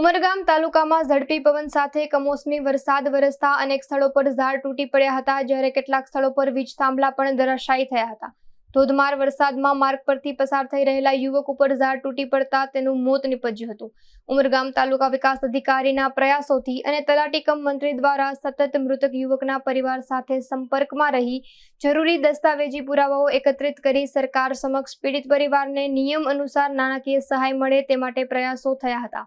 ઉમરગામ તાલુકામાં ઝડપી પવન સાથે કમોસમી વરસાદ વરસતા અનેક સ્થળો પર ઝાડ તૂટી પડ્યા હતા, જ્યારે કેટલાક સ્થળો પર વીજ થાંભલા પણ ધરાશાયી થયા હતા. ધોધમાર વરસાદમાં માર્ગ પરથી પસાર થઈ રહેલા યુવક ઉપર ઝાડ તૂટી પડતા તેનું મોત નીપજ્યું હતું. ઉમરગામ તાલુકા વિકાસ અધિકારીના પ્રયાસોથી અને તલાટી કમ મંત્રી દ્વારા સતત મૃતક યુવકના પરિવાર સાથે સંપર્કમાં રહી જરૂરી દસ્તાવેજી પુરાવાઓ એકત્રિત કરી સરકાર સમક્ષ પીડિત પરિવારને નિયમ અનુસાર નાણાકીય સહાય મળે તે માટે પ્રયાસો થયા હતા.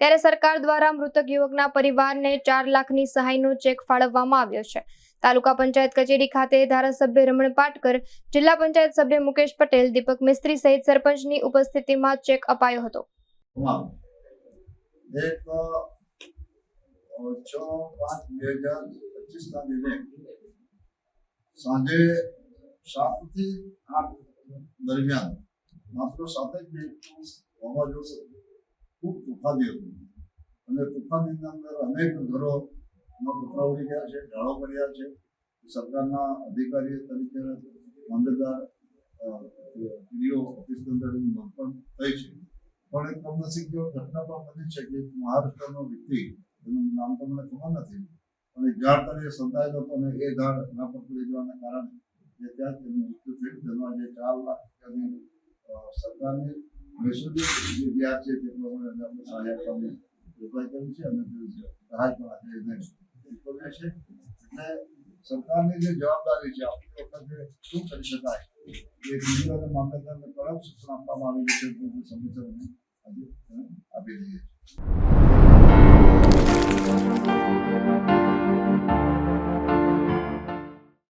ત્યારે સરકાર દ્વારા મૃતક યુવકના પરિવારને ચાર લાખની સહાયનો ચેક ફાળવવામાં આવ્યો છે. તાલુકા પંચાયત કચેરી ખાતે ધારાસભ્ય રમણ પાટકર, જિલ્લા પંચાયત સભ્ય મુકેશ પટેલ, દીપક મિસ્ત્રી સહિત સરપંચની ઉપસ્થિતિમાં ચેક અપાયો હતો. છ, પાંચ, બે આઠ દરમિયાન માત્ર સાત જ મિનિટનું વાવાઝોડું તુફાની હતું. અને તોફાનીની અંદર અનેક ઘરોમાં કૂતરા ઉડી ગયા છે, ઢાળો પડ્યા છે. સરકારના અધિકારી તરીકે મામલતદાર પીડીઓ ઓફિસ એની નોંધ પણ થઈ છે. પણ એક કમનસીબ ઘટના પણ બની છે કે મહારાષ્ટ્રનો વ્યક્તિ, એનું નામ તો મને ખબર નથી, પણ એ ઝાડ તરીકે સંતાયેલો હતો અને એ ઝાડ ના પર પડી જવાના કારણે જે ત્યાં તેમનું મૃત્યુ થયું. તેમાં જે ચાર લાખ સરકારની વ્યાજ છે તે પ્રમાણે આપણે સહાય આપવાની જોગવાઈ કરી છે અને એટલે સરકારની જે જવાબદારી છે, આપણી વખતે શું કરી શકાય? એ બીજો કડક સૂચના આપવામાં આવેલી છે એને આપી દઈએ છીએ.